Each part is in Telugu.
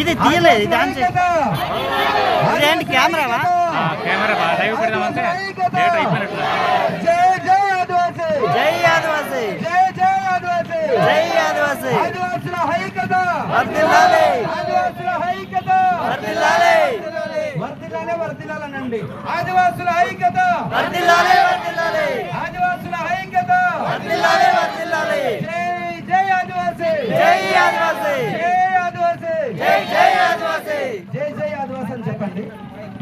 ఇది తీయలేదు ఇది ఆన్ ఇదేంటి కెమెరావా? కెమెరా బాగా లైవ్ పెడదామంటే జై జై ఆదివాసీ. జై ఆదివాసి. జై జై ఆదివాసీ. జై ఆదివాసి. ఆదివాసుల హైకత. వర్ధిల్లాలి. ఆదివాసుల హైకత. వర్ధిల్లాలి. వర్తిలాలే వర్తిలాలనండి ఆదివాసుల ఐక్యత వర్ధిల్లాలి వర్ధిల్లాలి. ఆదివాసుల ఐక్యత వర్ధిల్లాలి వర్ధిల్లాలి జై జై ఆదివాసీ జై ఆదివాసి జై ఆదివాసీ జై జై ఆదివాసి జై జై చెప్పండి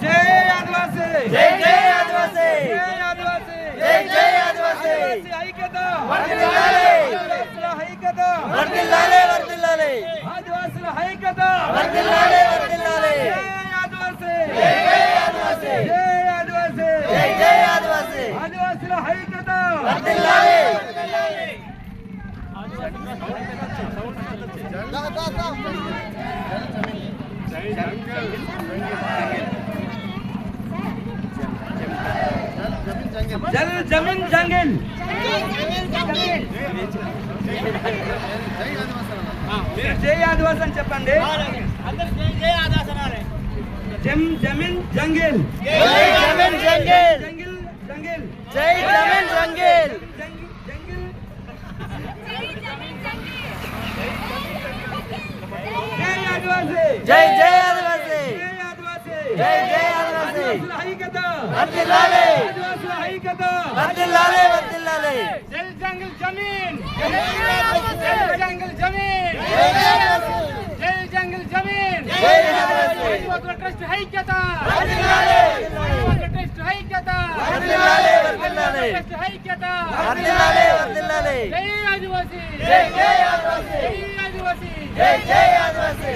జై ఆదివాసీ! జై జై ఆదివాసి! జై ఆదివాసీ! జై జై ఆదివాసి! ఆదివాసీ ఐక్యత! వర్ధిల్లాలి. ఆదివాసుల ఐక్యత! వర్ధిల్లాలి వర్ధిల్లాలి! ఆదివాసుల ఐక్యత! వర్ధిల్లాలి వర్ధిల్లాలి! జై ఆదివాసీ! జై జై ఆదివాసి! జై ఆదివాసీ! జై జై ఆదివాసి! ఆదివాసుల ఐక్యత! వర్ధిల్లాలి జల్ జమీన్ జంగిల్ మీరు జై ఆదివాసి అని చెప్పండి జమ్ జమీన్ జంగిల్ జై జమీన్ జంగిల్ జంగిల్ జంగిల్ జై జమీన్ జంగిల్ జంగిల్ జంగిల్ జై ఆదివాసి జై జై ఆదివాసి. జై జై ఆదివాసి. ఐక్యత వర్ధిల్లాలి వర్ధిల్లాలి జల్ జంగిల్ జమీన్ జల్ జంగిల్ జమీన్ జల్ జంగిల్ జమీన్ జై ఆదివాసి. ఆదివాసుల ట్రస్ట్ ఐక్యత వర్ధిల్లాలి ఆదివాసుల ట్రస్ట్ ఐక్యత వర్ధిల్లాలి వర్ధిల్లాలి ట్రస్ట్ ఐక్యత వర్ధిల్లాలి వర్ధిల్లాలి జై ఆదివాసి జై జై ఆదివాసి. జై ఆదివాసి. జై జై ఆదివాసి.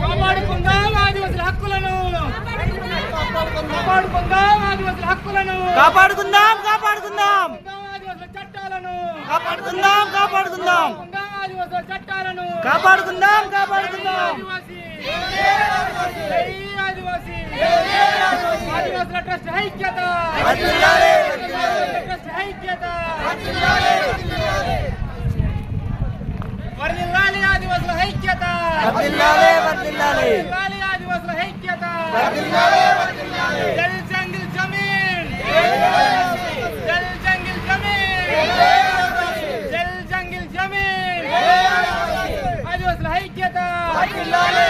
కాపాడుకుందాం హక్కులను కాపాడుకుందాం. హక్కులను కాపాడుకుందాం చట్టాలను కాపాడుకుందాం. కాపాడుకుందాం చట్టాలను కాపాడుకుందాం. కాపాడుకుందాం ఆదివాసి జై ఆదివాసి ఆదివాసుల ట్రస్ట్ ఐక్యత! ఐక్యత! వర్ధిల్లాలి ఆదివాసుల ఐక్యత! వర్ధిల్లాలి వర్ధిల్లాలి ఆదివాసుల ఐక్యత! వర్ధిల్లాలి వర్ధిల్లాలి జల్ జంగిల్ జమీన్ జల్ జంగిల్ జమీన్ జల్ జంగిల్ జమీన్ ఆదివాసుల ఐక్యత వర్ధిల్లాలి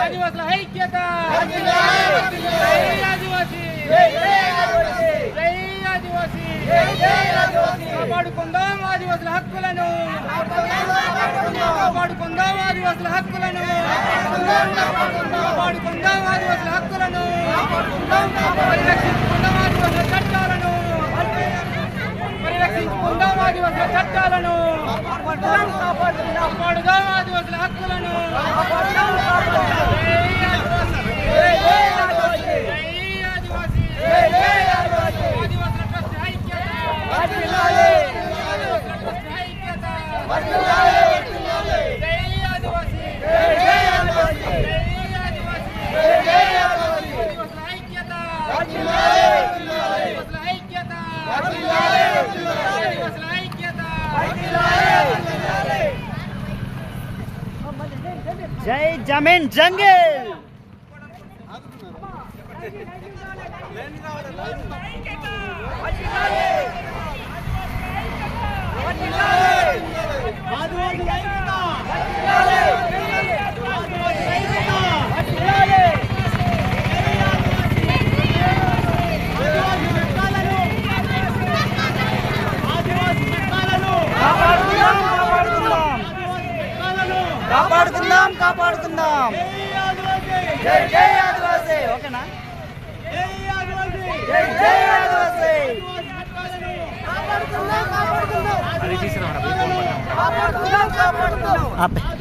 ఆదివాసుల ఐక్యత! జై ఆదివాసి జై జై కాపాడుకుందాం ఆదివాసుల హక్కులను! కాపాడుకుందాం ఆదివాసుల హక్కులను! కాపాడుకుందాం ఆదివాసుల హక్కులను! పరిరక్షించుకుందాం ఆదివాసుల చట్టాలను పరిరక్షించుకుందాం ఆదివాసుల చట్టాలను కాపాడుదాం ఆదివాసుల హక్కులను జై ఆదివాసి జై ఆదివాసి జై జై ఆదివాసి ఆదివాసుల ట్రస్ట్ ఐక్యత వర్ధిల్లాలి ఆదివాసుల ట్రస్ట్ ఐక్యత వర్ధిల్లాలి వర్ధిల్లాలి జై జమీన్ జంగిల్. జై ఆదివాసి జై జై ఆదివాసి ఆదివాసుల ఐక్యత వర్ధిల్లాలి వర్ధిల్లాలి ఆదివాసుల ఐక్యత వర్ధిల్లాలి వర్ధిల్లాలి ఆదివాసుల ఐక్యత జై జమీన్ జంగిల్ కాపాడుకుందాం కాపాడుకుందాం కాపాడుకుందాం. కాపాడుకుందాం జై జై ఆదివాసి. ఓకేనా? జై జై ఆదివాసి. అది తీసుకురా కాపాడుకుందాం కాపాడుకుందాం. చట్టాలను